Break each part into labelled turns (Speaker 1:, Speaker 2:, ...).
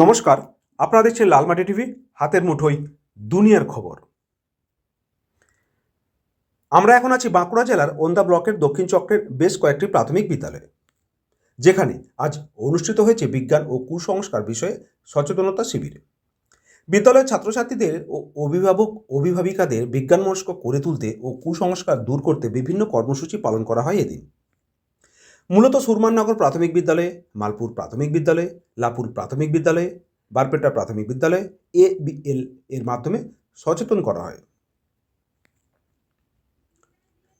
Speaker 1: নমস্কার, আপনারা দেখছেন লালমাটি টিভি, হাতের মুঠোই দুনিয়ার খবর। আমরা এখন আছি বাঁকুড়া জেলার ওন্দা ব্লকের দক্ষিণ চক্রের বেশ কয়েকটি প্রাথমিক বিদ্যালয়ে, যেখানে আজ অনুষ্ঠিত হয়েছে বিজ্ঞান ও কুসংস্কার বিষয়ে সচেতনতা শিবির। বিদ্যালয়ের ছাত্রছাত্রীদের ও অভিভাবক অভিভাবিকাদের বিজ্ঞানমনস্ক করে তুলতে ও কুসংস্কার দূর করতে বিভিন্ন কর্মসূচি পালন করা হয় এদিন। মূলত সুরমাননগর প্রাথমিক বিদ্যালয়ে, মালপুর প্রাথমিক বিদ্যালয়ে, লাপুর প্রাথমিক বিদ্যালয়ে, বারপেটা প্রাথমিক বিদ্যালয়ে এ বি এল এর মাধ্যমে সচেতন করা হয়।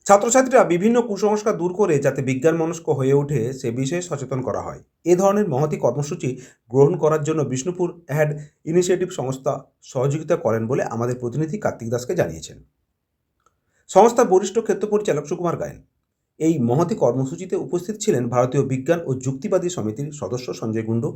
Speaker 1: ছাত্রছাত্রীরা বিভিন্ন কুসংস্কার দূর করে যাতে বিজ্ঞান মনস্ক হয়ে ওঠে সে বিষয়ে সচেতন করা হয়। এ ধরনের মহতি কর্মসূচি গ্রহণ করার জন্য বিষ্ণুপুর অ্যাড ইনিশিয়েটিভ সংস্থা সহযোগিতা করেন বলে আমাদের প্রতিনিধি কার্তিক দাসকে জানিয়েছেন। সংস্থার বরিষ্ঠ ক্ষেত্র পরিচালক সুকুমার গায়েন। এই মহতি কর্মসূচিতে উপস্থিত ছিলেন ভারতীয় বিজ্ঞান ও যুক্তিবাদী সমিতির সদস্য সঞ্জয় গুন্ডু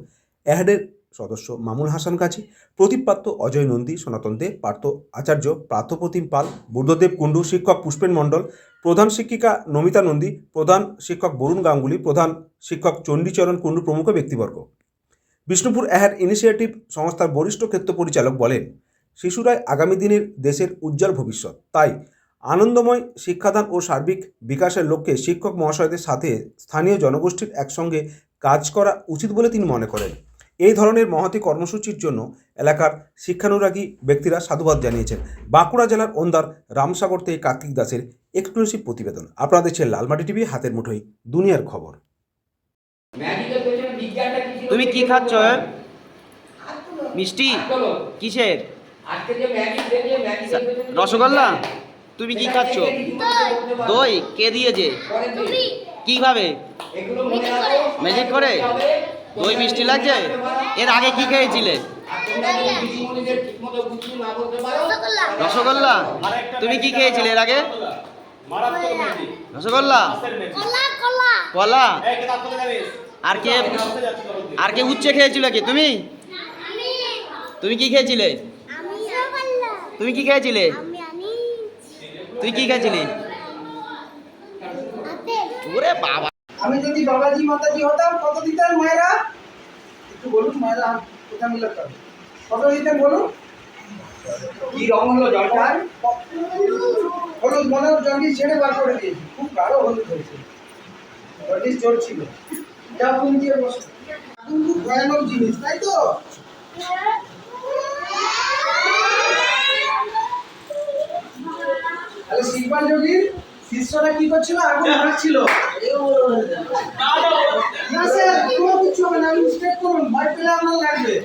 Speaker 1: অ্যাহাডের সদস্য মামুন হাসান কাজী প্রদীপ অজয় নন্দী, সনাতন দেব, পার্থ আচার্য পার্থপ্রতিম পাল, বুদ্ধদেব কুণ্ডু, শিক্ষক পুষ্পেন মণ্ডল, প্রধান শিক্ষিকা নমিতা নন্দী, প্রধান শিক্ষক বরুণ গাঙ্গুলি, প্রধান শিক্ষক চণ্ডীচরণ কুণ্ডু প্রমুখ ব্যক্তিবর্গ। বিষ্ণুপুর অ্যাহাড ইনিশিয়েটিভ সংস্থার বরিষ্ঠ ক্ষেত্র পরিচালক বলেন, শিশুরাই আগামী দিনের দেশের উজ্জ্বল ভবিষ্যৎ। তাই আনন্দময় শিক্ষাদান ও সার্বিক বিকাশের লক্ষ্যে শিক্ষক মহাশয়দের সাথে স্থানীয় জনগোষ্ঠীর একসঙ্গে কাজ করা উচিত বলে তিনি মনে করেন। এই ধরনের মহতি কর্মসূচির জন্য এলাকার শিক্ষানুরাগী ব্যক্তিরা সাধুবাদ জানিয়েছেন। বাঁকুড়া জেলার ওন্দার রামসাগর থেকে কার্তিক দাসের এক্সক্লুসিভ প্রতিবেদন। আপনারা দেখছেন লালমাটি টিভি হাতের মুঠোই দুনিয়ার খবর?
Speaker 2: তুমি কি খাচ্ছ মিষ্টি? কিসের? রসগোল্লা? তুমি কি খাচ্ছ? দই। কে দিয়েছে? কীভাবে? ম্যাজিক করে? দই মিষ্টি লাগছে? এর আগে কি খেয়েছিলে? রসগোল্লা। তুমি কি খেয়েছিলে এর আগে? রসগোল্লা।
Speaker 3: কলা।
Speaker 2: আর কে আর কে উচ্ছে খেয়েছিল কি? তুমি? তুমি কি খেয়েছিলে? তুমি কি খেয়েছিলে? তুই কি
Speaker 3: আপেল
Speaker 2: ওরে বাবা।
Speaker 4: আমি যদি বাবাজি, মাতাজি হতাম, কত দিতেন মায়েরা? একটু বলুন মায়েরা কোথা মিলে কত দিতেন বলুন?
Speaker 5: কি রং হলো জলটা
Speaker 4: হলুদ মনে জন্ডিস ছেড়ে বার করে দিয়েছি। খুব গাঢ় হলুদ হয়েছে। জোর ছিল যা তুমি দিয়ে বসো। খুব ভয়ানক জিনিস, তাই তো? তাহলে শিল্পাল শিষ্যরা কি করছিল? আগুন মারছিল না স্যার কোনো কিছু হবে না। স্টেপ করুন ভয় পেলে আপনার লাগবে।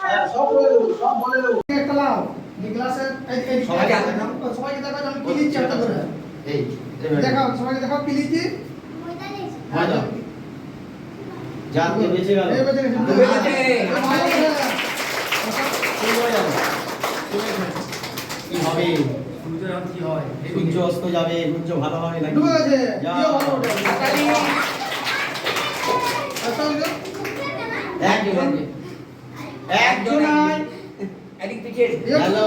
Speaker 4: হ্যাঁ, সব বলে সব বলে দেবো। একটা লাও এই গ্লাসের এই এই
Speaker 5: সবাইকে
Speaker 4: দেখাও আমি কি দিচ্ছি একটা করে? দেখাও সবাইকে দেখাও কি দিচ্ছি?
Speaker 2: জানতে বেঁচে গেল।
Speaker 4: এই বেঁচে গেছে।
Speaker 5: বেঁচে।
Speaker 2: কি হবে? সূর্য অস্ত যাবে সূর্য ভালো হবে নাকি?
Speaker 4: ডুবে গেছে। ভালো।
Speaker 2: একজন একজন হ্যালো।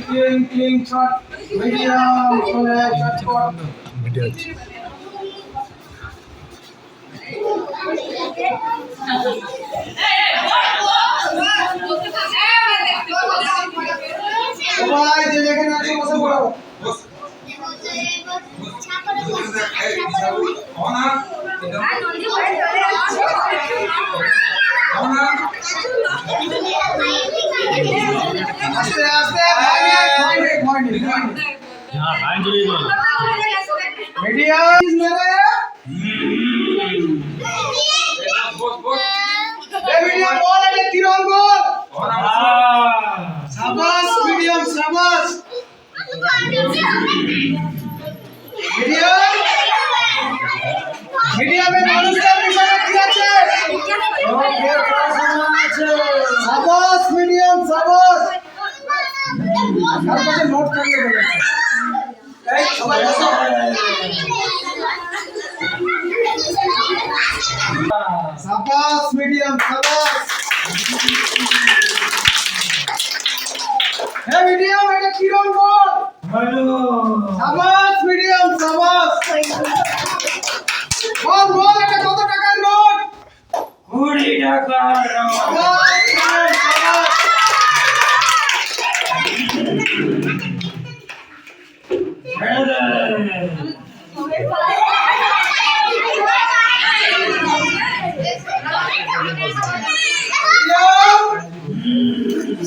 Speaker 4: ক্লিং ক্লিং ক্লিং ছট মিডিয়াম চলে চটপট সবাই যে যেখানে আছে বসে পড়ো। আস্তে আস্তে ভয় নেই ভয় নেই ভয় নেই মিডিয়াম মেরে এ মিডিয়াম বল এটা তিরঙ্গ সাবাস মিডিয়াম সাবাস মিডিয়াম নোট সাবাস মিডিয়াম সাবাস হে মিডিয়াম বল? সাবাস মিডিয়াম সাবাস বল বল, এটা কত টাকার নোট?
Speaker 6: কুড়ি টাকার নোট।
Speaker 4: সাবাস মিডিয়াম সাবাস
Speaker 6: ছেড়ে দে।
Speaker 4: মিডিয়াম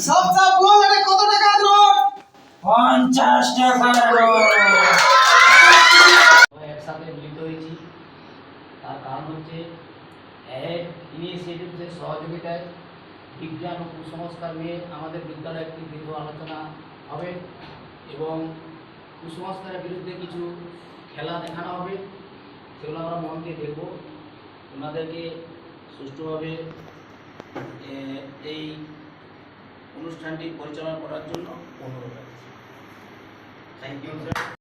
Speaker 4: সব সব বল এটা কত টাকার নোট
Speaker 6: পঞ্চাশ টাকার নোট।
Speaker 5: একসাথে মিলিত হয়েছি। তার কারণ হচ্ছে এক ইনিশিয়েটিভসের সহযোগিতায় বিজ্ঞান ও কুসংস্কার নিয়ে আমাদের বিদ্যালয়ে একটি দীর্ঘ আলোচনা হবে এবং কুসংস্কারের বিরুদ্ধে কিছু খেলা দেখানো হবে সেগুলো আমরা মন দিয়ে দেখব। ওনাদেরকে সুষ্ঠুভাবে এই অনুষ্ঠানটি পরিচালনা করার জন্য অনুরোধ রাখছি। Thank you sir